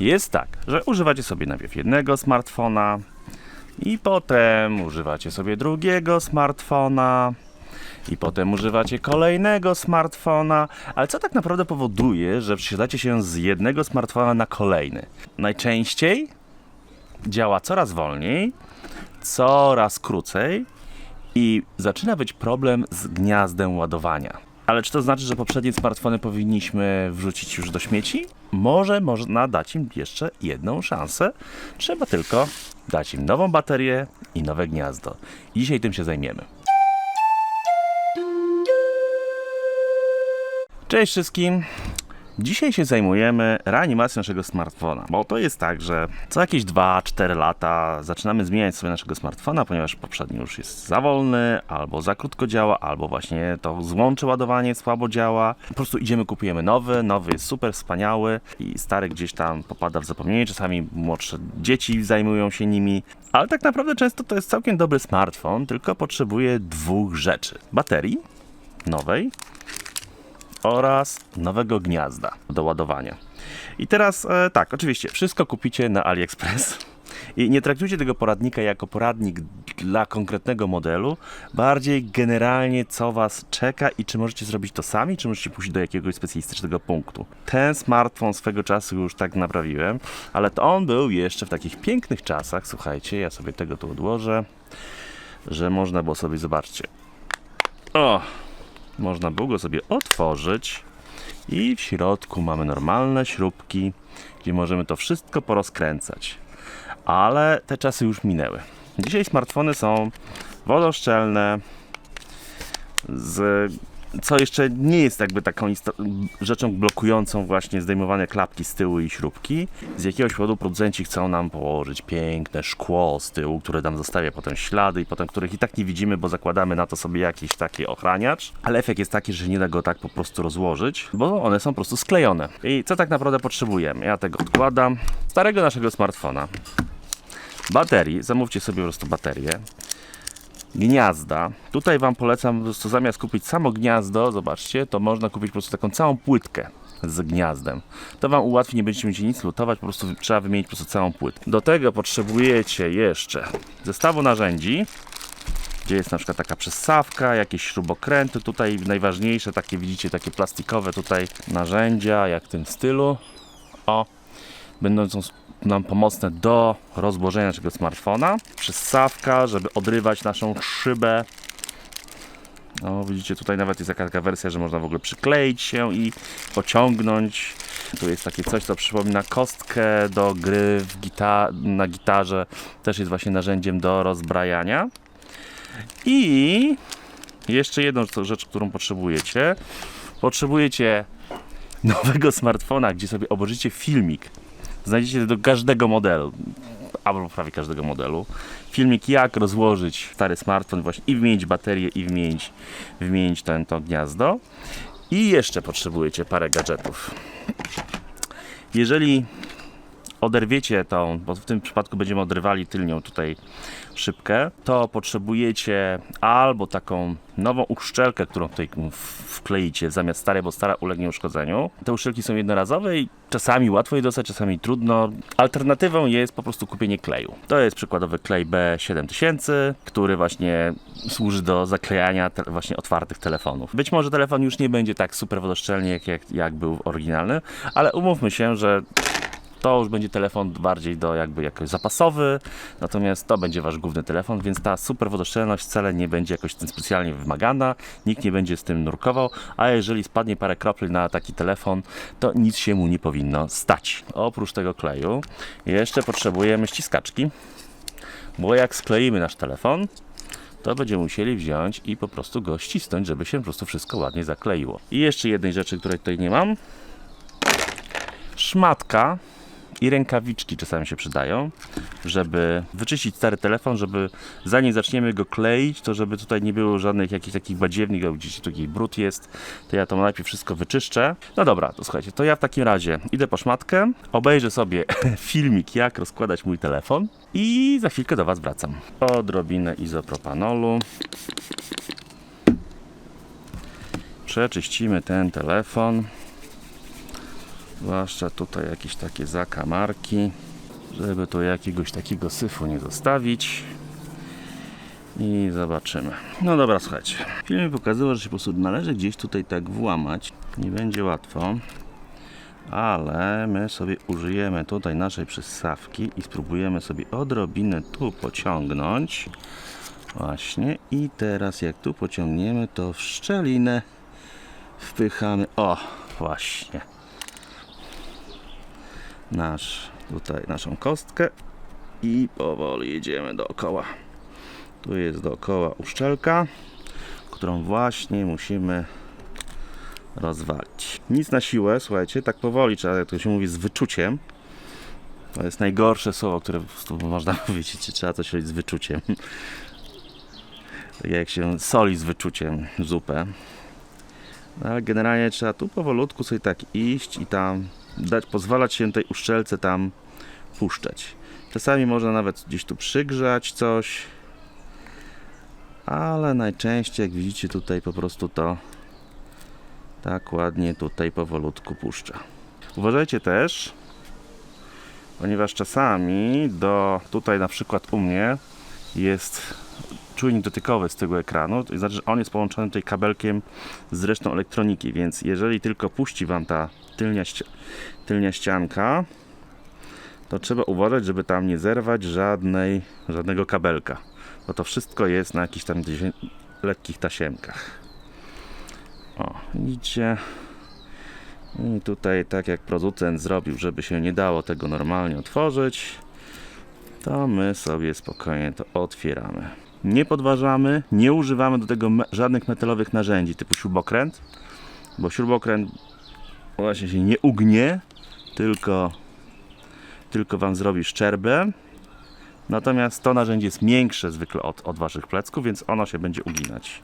jest tak, że używacie sobie najpierw jednego smartfona i potem używacie sobie drugiego smartfona i potem używacie kolejnego smartfona, ale co tak naprawdę powoduje, że przesiadacie się z jednego smartfona na kolejny? Najczęściej działa coraz wolniej, coraz krócej i zaczyna być problem z gniazdem ładowania. Ale czy to znaczy, że poprzednie smartfony powinniśmy wrzucić już do śmieci? Może można dać im jeszcze jedną szansę. Trzeba tylko dać im nową baterię i nowe gniazdo. Dzisiaj tym się zajmiemy. Cześć wszystkim! Dzisiaj się zajmujemy reanimacją naszego smartfona, bo to jest tak, że co jakieś 2-4 lata zaczynamy zmieniać sobie naszego smartfona, ponieważ poprzedni już jest za wolny, albo za krótko działa, albo właśnie to złącze ładowanie słabo działa. Po prostu idziemy, kupujemy nowy, nowy jest super, wspaniały i stary gdzieś tam popada w zapomnienie, czasami młodsze dzieci zajmują się nimi, ale tak naprawdę często to jest całkiem dobry smartfon, tylko potrzebuje dwóch rzeczy. Baterii nowej oraz nowego gniazda do ładowania. I teraz e, tak, oczywiście, wszystko kupicie na AliExpress. I nie traktujcie tego poradnika jako poradnik dla konkretnego modelu, bardziej generalnie co Was czeka i czy możecie zrobić to sami, czy możecie pójść do jakiegoś specjalistycznego punktu. Ten smartfon swego czasu już tak naprawiłem, ale to on był jeszcze w takich pięknych czasach. Słuchajcie, ja sobie tego tu odłożę, że można było sobie, zobaczcie. O, można było go sobie otworzyć i w środku mamy normalne śrubki, gdzie możemy to wszystko porozkręcać. Ale te czasy już minęły. Dzisiaj smartfony są wodoszczelne, z, co jeszcze nie jest jakby taką rzeczą blokującą właśnie zdejmowane klapki z tyłu i śrubki. Z jakiegoś powodu producenci chcą nam położyć piękne szkło z tyłu, które nam zostawia potem ślady i potem których i tak nie widzimy, bo zakładamy na to sobie jakiś taki ochraniacz. Ale efekt jest taki, że nie da go tak po prostu rozłożyć, bo one są po prostu sklejone. I co tak naprawdę potrzebujemy? Ja tego odkładam. Starego naszego smartfona. Baterii, zamówcie sobie po prostu baterię gniazda. Tutaj Wam polecam po prostu zamiast kupić samo gniazdo, zobaczcie, to można kupić po prostu taką całą płytkę z gniazdem. To Wam ułatwi, nie będziecie musieli nic lutować, po prostu trzeba wymienić po prostu całą płytkę. Do tego potrzebujecie jeszcze zestawu narzędzi, gdzie jest na przykład taka przystawka, jakieś śrubokręty, tutaj najważniejsze takie widzicie, takie plastikowe tutaj narzędzia, jak w tym stylu. O, będącą nam pomocne do rozłożenia naszego smartfona. Przystawka, żeby odrywać naszą szybę. No, widzicie, tutaj nawet jest taka wersja, że można w ogóle przykleić się i pociągnąć. Tu jest takie coś, co przypomina kostkę do gry gita na gitarze. Też jest właśnie narzędziem do rozbrajania. I jeszcze jedną rzecz, którą potrzebujecie. Potrzebujecie nowego smartfona, gdzie sobie obejrzycie filmik znajdziecie do każdego modelu, albo prawie każdego modelu, filmik jak rozłożyć stary smartfon właśnie i wymienić baterię i wymienić, wymienić ten, to gniazdo. I jeszcze potrzebujecie parę gadżetów. Jeżeli oderwiecie tą, bo w tym przypadku będziemy odrywali tylnią tutaj szybkę, to potrzebujecie albo taką nową uszczelkę, którą tutaj wkleicie zamiast starej, bo stara ulegnie uszkodzeniu. Te uszczelki są jednorazowe i czasami łatwo je dostać, czasami trudno. Alternatywą jest po prostu kupienie kleju. To jest przykładowy klej B7000, który właśnie służy do zaklejania właśnie otwartych telefonów. Być może telefon już nie będzie tak super wodoszczelny, jak, jak, jak był oryginalny, ale umówmy się, że to już będzie telefon bardziej do jakby jakoś zapasowy, natomiast to będzie wasz główny telefon, więc ta super wodoszczelność wcale nie będzie jakoś tym specjalnie wymagana, nikt nie będzie z tym nurkował, a jeżeli spadnie parę kropli na taki telefon, to nic się mu nie powinno stać. Oprócz tego kleju jeszcze potrzebujemy ściskaczki, bo jak skleimy nasz telefon, to będziemy musieli wziąć i po prostu go ścisnąć, żeby się po prostu wszystko ładnie zakleiło. I jeszcze jednej rzeczy, której tutaj nie mam. Szmatka i rękawiczki czasami się przydają, żeby wyczyścić stary telefon, żeby zanim zaczniemy go kleić, to żeby tutaj nie było żadnych jakichś takich badziewnych, jak gdzieś taki brud jest, to ja to najpierw wszystko wyczyszczę. No dobra, to słuchajcie, to ja w takim razie idę po szmatkę, obejrzę sobie filmik, jak rozkładać mój telefon i za chwilkę do Was wracam. Odrobinę izopropanolu. Przeczyścimy ten telefon. Zwłaszcza tutaj jakieś takie zakamarki, żeby tu jakiegoś takiego syfu nie zostawić. I zobaczymy. No dobra, słuchajcie. Film pokazywał, że się po prostu należy gdzieś tutaj tak włamać. Nie będzie łatwo. Ale my sobie użyjemy tutaj naszej przystawki i spróbujemy sobie odrobinę tu pociągnąć. Właśnie. I teraz jak tu pociągniemy, to w szczelinę wpychamy. O, właśnie. Nasz, tutaj naszą kostkę i powoli jedziemy dookoła. Tu jest dookoła uszczelka, którą właśnie musimy rozwalić. Nic na siłę, słuchajcie, tak powoli trzeba, jak to się mówi, z wyczuciem. To jest najgorsze słowo, które można powiedzieć, trzeba coś robić z wyczuciem. Tak jak się soli z wyczuciem zupę. No, Ale generalnie trzeba tu powolutku sobie tak iść i tam dać, pozwalać się tej uszczelce tam puszczać. Czasami można nawet gdzieś tu przygrzać coś, ale najczęściej jak widzicie tutaj po prostu to tak ładnie tutaj powolutku puszcza. Uważajcie też, ponieważ czasami do tutaj na przykład u mnie jest czujnik dotykowy z tego ekranu, to znaczy, że on jest połączony tutaj kabelkiem z resztą elektroniki, więc jeżeli tylko puści Wam ta tylnia, tylnia ścianka, to trzeba uważać, żeby tam nie zerwać żadnej, żadnego kabelka, bo to wszystko jest na jakichś tam lekkich tasiemkach. O, widzicie? I tutaj tak jak producent zrobił, żeby się nie dało tego normalnie otworzyć, to my sobie spokojnie to otwieramy. Nie podważamy, nie używamy do tego żadnych metalowych narzędzi typu śrubokręt, bo śrubokręt właśnie się nie ugnie, tylko, tylko Wam zrobi szczerbę. Natomiast to narzędzie jest większe zwykle od, od Waszych plecków, więc ono się będzie uginać.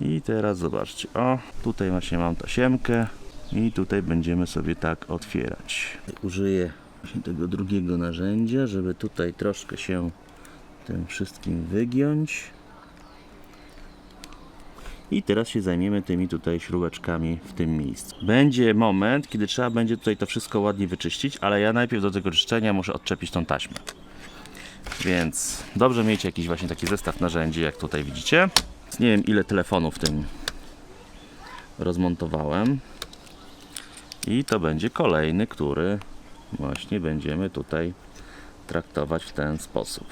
I teraz zobaczcie, o, tutaj właśnie mam tasiemkę i tutaj będziemy sobie tak otwierać. Użyję tego drugiego narzędzia, żeby tutaj troszkę się tym wszystkim wygiąć. I teraz się zajmiemy tymi tutaj śrubeczkami w tym miejscu. Będzie moment, kiedy trzeba będzie tutaj to wszystko ładnie wyczyścić, ale ja najpierw do tego czyszczenia muszę odczepić tą taśmę. Więc dobrze mieć jakiś właśnie taki zestaw narzędzi, jak tutaj widzicie. Nie wiem ile telefonów w tym rozmontowałem. I to będzie kolejny, który właśnie będziemy tutaj traktować w ten sposób.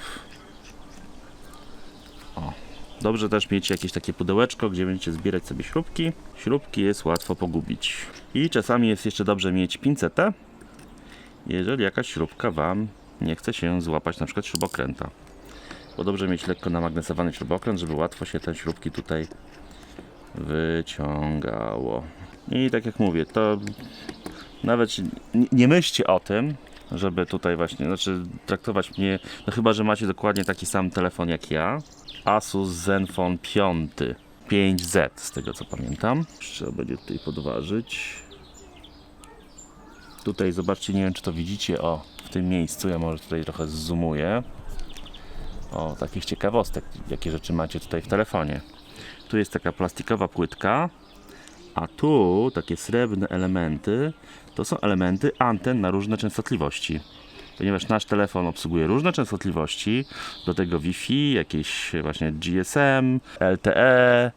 Dobrze też mieć jakieś takie pudełeczko, gdzie będziecie zbierać sobie śrubki. Śrubki jest łatwo pogubić. I czasami jest jeszcze dobrze mieć pincetę, jeżeli jakaś śrubka Wam nie chce się złapać na przykład śrubokręta. Bo dobrze mieć lekko namagnesowany śrubokręt, żeby łatwo się te śrubki tutaj wyciągało. I tak jak mówię, to nawet nie myślcie o tym, żeby tutaj właśnie, znaczy traktować mnie, no chyba, że macie dokładnie taki sam telefon jak ja. Asus Zenfone 5 5Z z tego co pamiętam. Trzeba będzie tutaj podważyć. Tutaj zobaczcie, nie wiem czy to widzicie, o w tym miejscu, ja może tutaj trochę zoomuję. O, takich ciekawostek, jakie rzeczy macie tutaj w telefonie. Tu jest taka plastikowa płytka, a tu takie srebrne elementy to są elementy anten na różne częstotliwości. Ponieważ nasz telefon obsługuje różne częstotliwości, do tego Wi-Fi, jakieś właśnie GSM, LTE,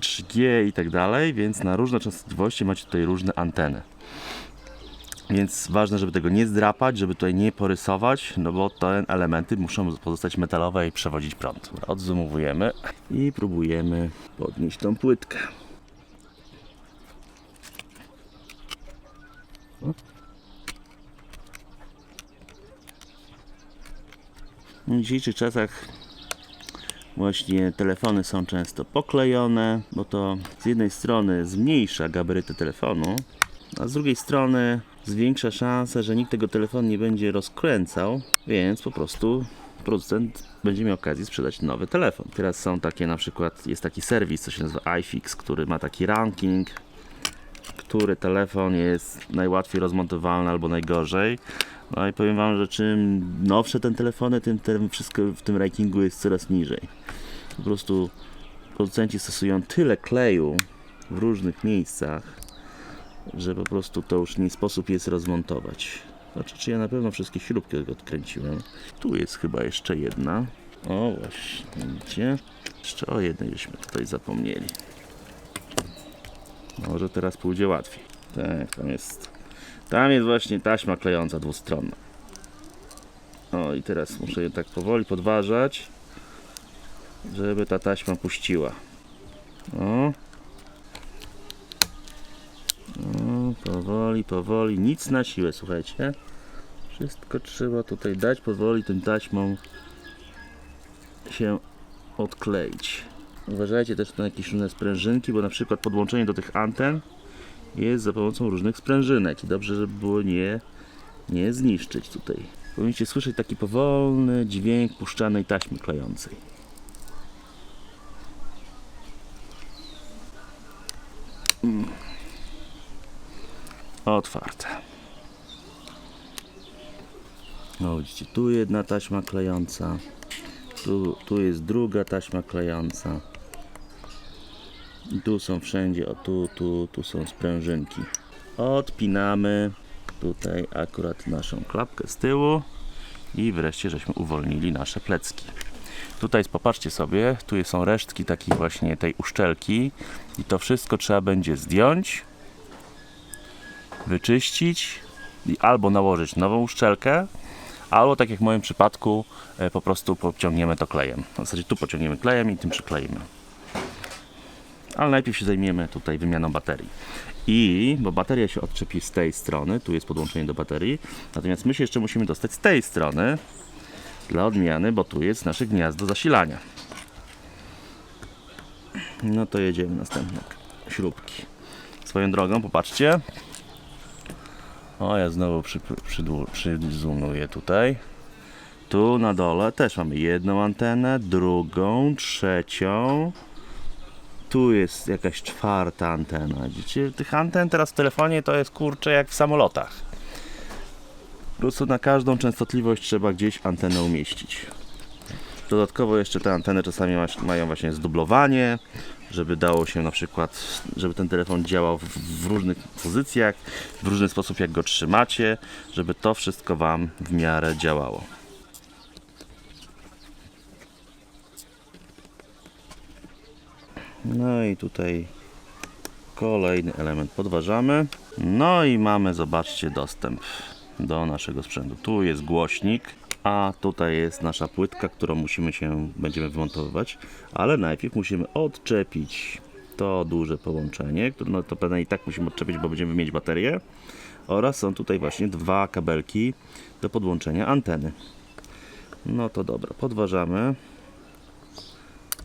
3G i tak dalej, więc na różne częstotliwości macie tutaj różne anteny. Więc ważne, żeby tego nie zdrapać, żeby tutaj nie porysować, no bo te elementy muszą pozostać metalowe i przewodzić prąd. Odzumowujemy i próbujemy podnieść tą płytkę. W dzisiejszych czasach właśnie telefony są często poklejone, bo to z jednej strony zmniejsza gabaryty telefonu, a z drugiej strony zwiększa szansę, że nikt tego telefonu nie będzie rozkręcał, więc po prostu producent będzie miał okazję sprzedać nowy telefon. Teraz są takie na przykład, jest taki serwis, co się nazywa iFix, który ma taki ranking, który telefon jest najłatwiej rozmontowalny albo najgorzej. No i powiem Wam, że czym nowsze ten telefony, tym, tym wszystko w tym rankingu jest coraz niżej. Po prostu producenci stosują tyle kleju w różnych miejscach, że po prostu to już nie sposób jest rozmontować. Znaczy, czy ja na pewno wszystkie śrubki odkręciłem. Tu jest chyba jeszcze jedna. O, właśnie, widzicie? Jeszcze o jednej żeśmy tutaj zapomnieli. Może teraz pójdzie łatwiej. Tak, tam jest. Tam jest właśnie taśma klejąca dwustronna. O, i teraz muszę je tak powoli podważać, żeby ta taśma puściła. O. O, powoli, powoli, nic na siłę, słuchajcie. Wszystko trzeba tutaj dać powoli tym taśmą się odkleić. Uważajcie też na jakieś różne sprężynki, bo na przykład podłączenie do tych anten jest za pomocą różnych sprężynek i dobrze, żeby było nie, nie zniszczyć tutaj. Powinniście słyszeć taki powolny dźwięk puszczanej taśmy klejącej. Mm. Otwarte. No widzicie, tu jedna taśma klejąca. Tu, tu jest druga taśma klejąca. I Tu są wszędzie, o tu, tu, tu są sprężynki. Odpinamy tutaj akurat naszą klapkę z tyłu i wreszcie żeśmy uwolnili nasze plecki. Tutaj popatrzcie sobie, tu są resztki takiej właśnie tej uszczelki i to wszystko trzeba będzie zdjąć, wyczyścić i albo nałożyć nową uszczelkę, albo tak jak w moim przypadku e, po prostu pociągniemy to klejem. W zasadzie tu pociągniemy klejem i tym przykleimy. Ale najpierw się zajmiemy tutaj wymianą baterii. I, bo bateria się odczepi z tej strony, tu jest podłączenie do baterii, natomiast my się jeszcze musimy dostać z tej strony, dla odmiany, bo tu jest nasze gniazdo zasilania. No to jedziemy następne śrubki. Swoją drogą, popatrzcie. O, ja znowu przy, przyzoomuję tutaj. Tu na dole też mamy jedną antenę, drugą, trzecią. Tu jest jakaś czwarta antena. Widzicie, tych anten teraz w telefonie to jest kurczę jak w samolotach. Po prostu na każdą częstotliwość trzeba gdzieś antenę umieścić. Dodatkowo jeszcze te anteny czasami ma- mają właśnie zdublowanie, żeby dało się na przykład, żeby ten telefon działał w, w różnych pozycjach, w różny sposób jak go trzymacie, żeby to wszystko Wam w miarę działało. No i tutaj kolejny element podważamy. No i mamy, zobaczcie, dostęp do naszego sprzętu. Tu jest głośnik, a tutaj jest nasza płytka, którą musimy się, będziemy wymontowywać, ale najpierw musimy odczepić to duże połączenie, które no to pewnie i tak musimy odczepić, bo będziemy mieć baterię oraz są tutaj właśnie dwa kabelki do podłączenia anteny. No to dobra, podważamy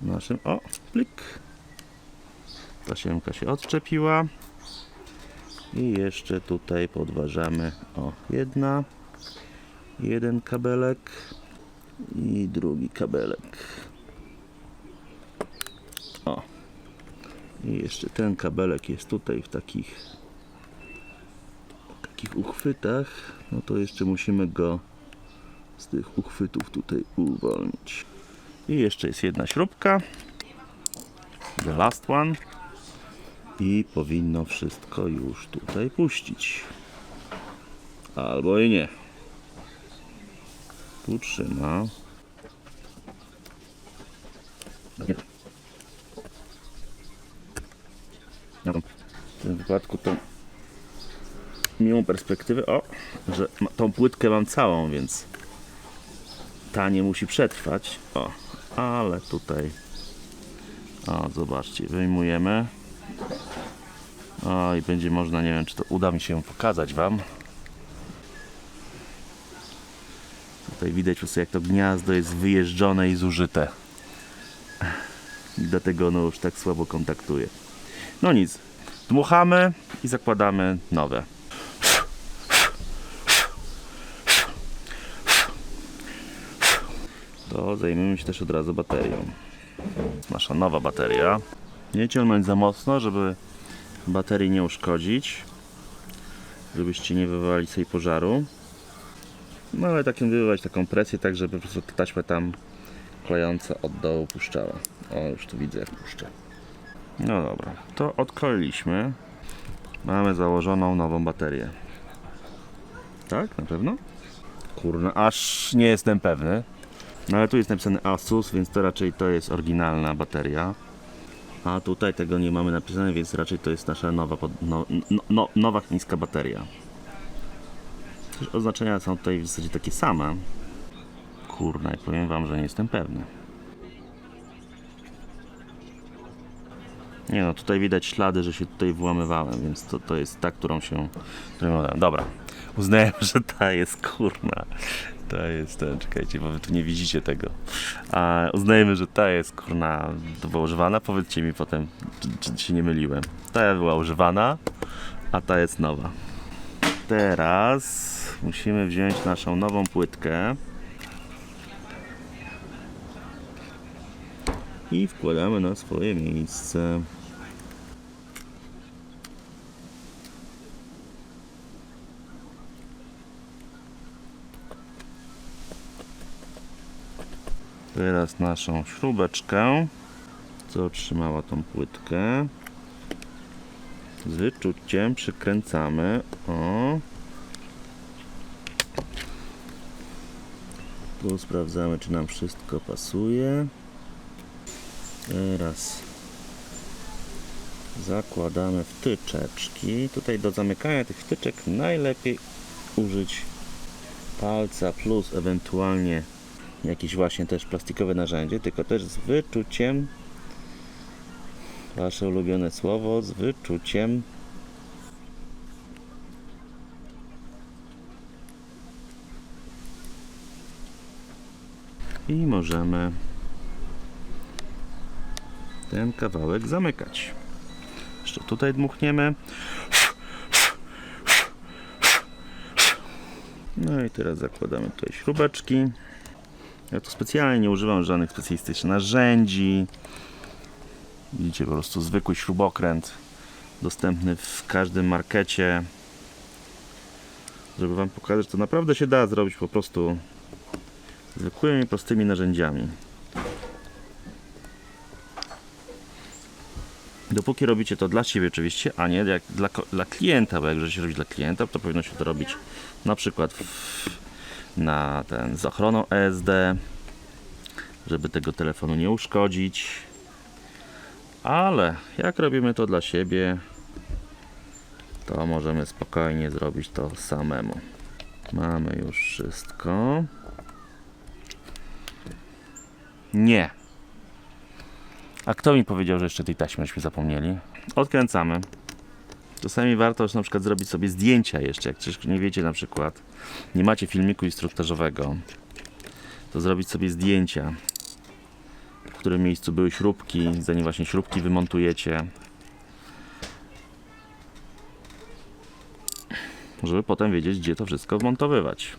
naszym, o, plik, tasiemka się odczepiła. I jeszcze tutaj podważamy. O jedna. Jeden kabelek i drugi kabelek. O. I jeszcze ten kabelek jest tutaj w takich takich uchwytach. No to jeszcze musimy go z tych uchwytów tutaj uwolnić. I jeszcze jest jedna śrubka. The last one i powinno wszystko już tutaj puścić. Albo i nie. Tu trzyma. Mam W tym wypadku tą miłą perspektywę, o, że tą płytkę mam całą, więc ta nie musi przetrwać. O, ale tutaj o, zobaczcie, wyjmujemy. O, i będzie można, nie wiem, czy to uda mi się pokazać Wam. Tutaj widać po prostu, jak to gniazdo jest wyjeżdżone i zużyte. I dlatego ono już tak słabo kontaktuje. No nic, dmuchamy i zakładamy nowe. To zajmiemy się też od razu baterią. Nasza nowa bateria. Nie ciągnąć za mocno, żeby baterii nie uszkodzić, żebyście nie wywołali sobie pożaru. No ale takim wywołać taką presję, tak żeby po prostu ta taśma tam klejąca od dołu puszczała. O, już tu widzę jak puszczę. No dobra, to odkroiliśmy. Mamy założoną nową baterię. Tak, na pewno? Kurna, aż nie jestem pewny. No ale tu jest napisane Asus, więc to raczej to jest oryginalna bateria. A tutaj tego nie mamy napisane, więc raczej to jest nasza nowa, no, no, no, nowa chińska bateria. Też oznaczenia są tutaj w zasadzie takie same. Kurna, i powiem wam, że nie jestem pewny. Nie no, tutaj widać ślady, że się tutaj włamywałem, więc to, to jest ta, którą się... Którą. Dobra, uznałem, że ta jest kurna. Ta jest ten, czekajcie, bo wy tu nie widzicie tego. A uznajemy, że ta jest kurna to była używana. Powiedzcie mi potem, czy, czy się nie myliłem. Ta była używana, a ta jest nowa. Teraz musimy wziąć naszą nową płytkę. I wkładamy na swoje miejsce. Teraz naszą śrubeczkę, co trzymała tą płytkę. Z wyczuciem przykręcamy. O. Tu sprawdzamy, czy nam wszystko pasuje. Teraz zakładamy wtyczeczki. Tutaj do zamykania tych wtyczek najlepiej użyć palca plus ewentualnie jakieś właśnie też plastikowe narzędzie, tylko też z wyczuciem. Wasze ulubione słowo z wyczuciem. I możemy ten kawałek zamykać. Jeszcze tutaj dmuchniemy. No i teraz zakładamy tutaj śrubeczki. Ja tu specjalnie nie używam żadnych specjalistycznych narzędzi. Widzicie po prostu zwykły śrubokręt dostępny w każdym markecie. Żeby Wam pokazać, że to naprawdę się da zrobić po prostu zwykłymi, prostymi narzędziami. Dopóki robicie to dla siebie oczywiście, a nie jak dla, dla klienta, bo jak się robi dla klienta, to powinno się to robić na przykład w, na ten z ochroną ESD, żeby tego telefonu nie uszkodzić. Ale jak robimy to dla siebie, to możemy spokojnie zrobić to samemu. Mamy już wszystko. Nie. A kto mi powiedział, że jeszcze tej taśmy żeśmy zapomnieli? Odkręcamy. Czasami warto już na przykład zrobić sobie zdjęcia jeszcze, jak coś nie wiecie na przykład, nie macie filmiku instruktażowego, to zrobić sobie zdjęcia, w którym miejscu były śrubki, zanim właśnie śrubki wymontujecie. Żeby potem wiedzieć, gdzie to wszystko wmontowywać.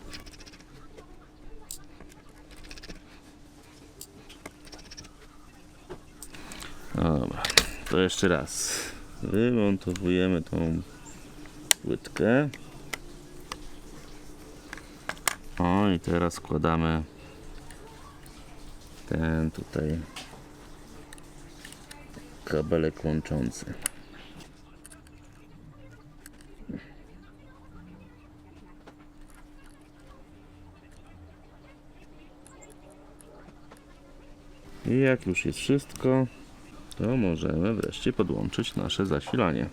Dobra, to jeszcze raz. Wymontowujemy tą płytkę. O i teraz wkładamy ten tutaj kabelek łączący. I jak już jest wszystko, to możemy wreszcie podłączyć nasze zasilanie.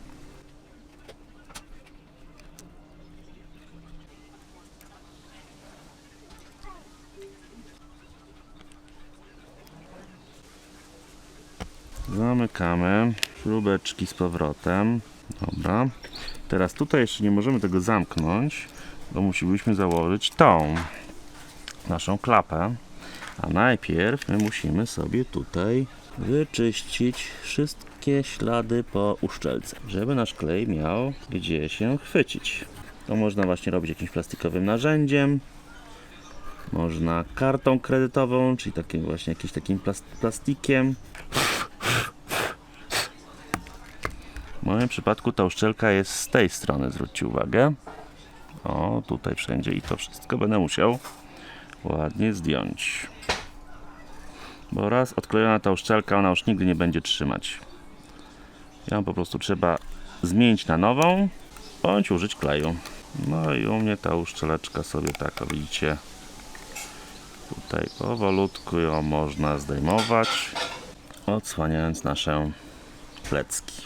Zamykamy śrubeczki z powrotem. Dobra. Teraz tutaj jeszcze nie możemy tego zamknąć, bo musielibyśmy założyć tą naszą klapę. A najpierw my musimy sobie tutaj wyczyścić wszystkie ślady po uszczelce, żeby nasz klej miał gdzie się chwycić. To można właśnie robić jakimś plastikowym narzędziem, można kartą kredytową, czyli takim właśnie jakimś takim plas- plastikiem. W moim przypadku ta uszczelka jest z tej strony, zwróćcie uwagę. O, tutaj wszędzie i to wszystko będę musiał ładnie zdjąć. Bo raz odklejona ta uszczelka, ona już nigdy nie będzie trzymać. Ją po prostu trzeba zmienić na nową, bądź użyć kleju. No i u mnie ta uszczeleczka sobie tak, widzicie, tutaj powolutku ją można zdejmować, odsłaniając nasze plecki.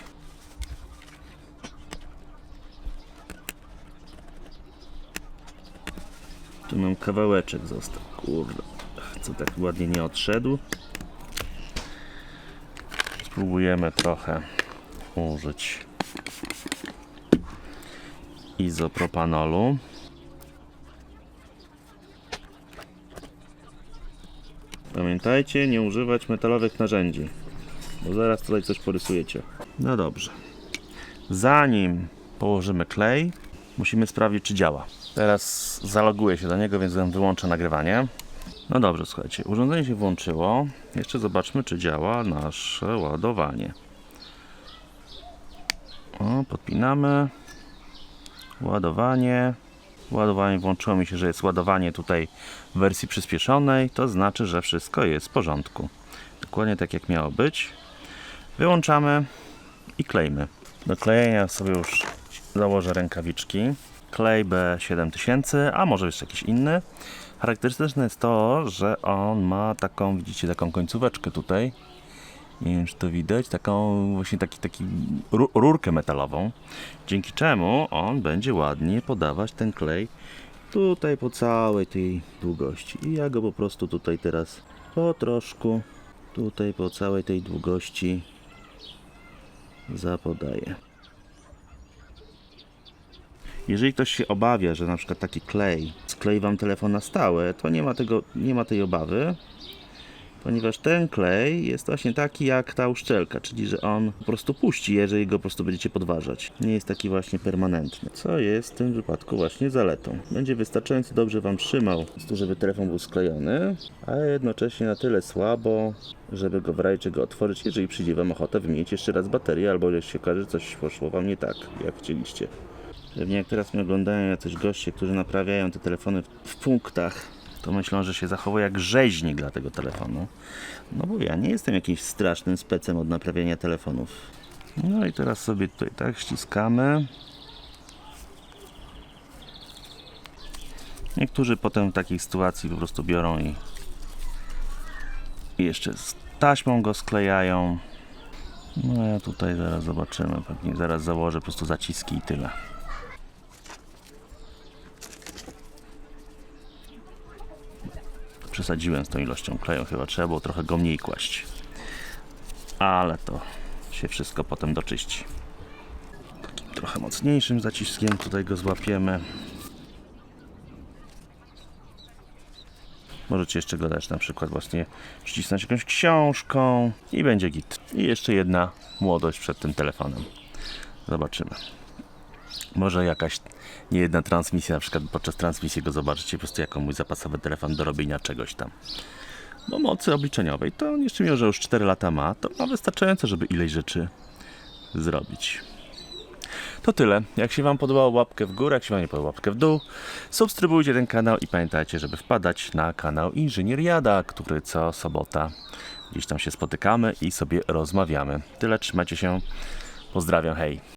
Tu nam kawałeczek został, kurde, co tak ładnie nie odszedł. Spróbujemy trochę użyć izopropanolu. Pamiętajcie, nie używać metalowych narzędzi, bo zaraz tutaj coś porysujecie. No dobrze. Zanim położymy klej, musimy sprawdzić, czy działa. Teraz zaloguję się do niego, więc wyłączę nagrywanie. No dobrze, słuchajcie, urządzenie się włączyło. Jeszcze zobaczmy, czy działa nasze ładowanie. O, podpinamy. Ładowanie. Ładowanie włączyło mi się, że jest ładowanie tutaj w wersji przyspieszonej. To znaczy, że wszystko jest w porządku. Dokładnie tak jak miało być. Wyłączamy i klejmy. Do klejenia sobie już założę rękawiczki. Klej B7000, a może jeszcze jakiś inny. Charakterystyczne jest to, że on ma taką, widzicie, taką końcóweczkę tutaj. Nie wiem, czy to widać, taką właśnie taki, taki ru- rurkę metalową, dzięki czemu on będzie ładnie podawać ten klej tutaj po całej tej długości. I ja go po prostu tutaj teraz po troszku tutaj po całej tej długości zapodaję. Jeżeli ktoś się obawia, że na przykład taki klej sklei wam telefon na stałe, to nie ma, tego, nie ma tej obawy, ponieważ ten klej jest właśnie taki jak ta uszczelka, czyli że on po prostu puści, jeżeli go po prostu będziecie podważać. Nie jest taki właśnie permanentny, co jest w tym wypadku właśnie zaletą. Będzie wystarczająco dobrze wam trzymał, żeby telefon był sklejony, a jednocześnie na tyle słabo, żeby go w razie czego otworzyć, jeżeli przyjdzie wam ochota wymienić jeszcze raz baterię, albo jeśli się okaże, że coś poszło wam nie tak, jak chcieliście. Pewnie jak teraz mnie oglądają jacyś goście, którzy naprawiają te telefony w, punktach, to myślą, że się zachowuje jak rzeźnik dla tego telefonu. No bo ja nie jestem jakimś strasznym specem od naprawiania telefonów. No i teraz sobie tutaj tak ściskamy. Niektórzy potem w takiej sytuacji po prostu biorą i, i jeszcze z taśmą go sklejają. No ja tutaj zaraz zobaczymy, pewnie zaraz założę po prostu zaciski i tyle. Przesadziłem z tą ilością kleju, chyba trzeba było trochę go mniej kłaść. Ale to się wszystko potem doczyści. Takim trochę mocniejszym zaciskiem tutaj go złapiemy. Możecie jeszcze go dać na przykład właśnie przycisnąć jakąś książką i będzie git. I jeszcze jedna młodość przed tym telefonem. Zobaczymy. Może jakaś nie jedna transmisja, na przykład podczas transmisji go zobaczycie po prostu jako mój zapasowy telefon do robienia czegoś tam. Bo mocy obliczeniowej to jeszcze mimo, że już 4 lata ma, to ma wystarczająco, żeby ileś rzeczy zrobić. To tyle. Jak się Wam podobało, łapkę w górę, jak się Wam nie podobało, łapkę w dół. Subskrybujcie ten kanał i pamiętajcie, żeby wpadać na kanał Inżynier Jada, który co sobota gdzieś tam się spotykamy i sobie rozmawiamy. Tyle, trzymajcie się. Pozdrawiam, hej.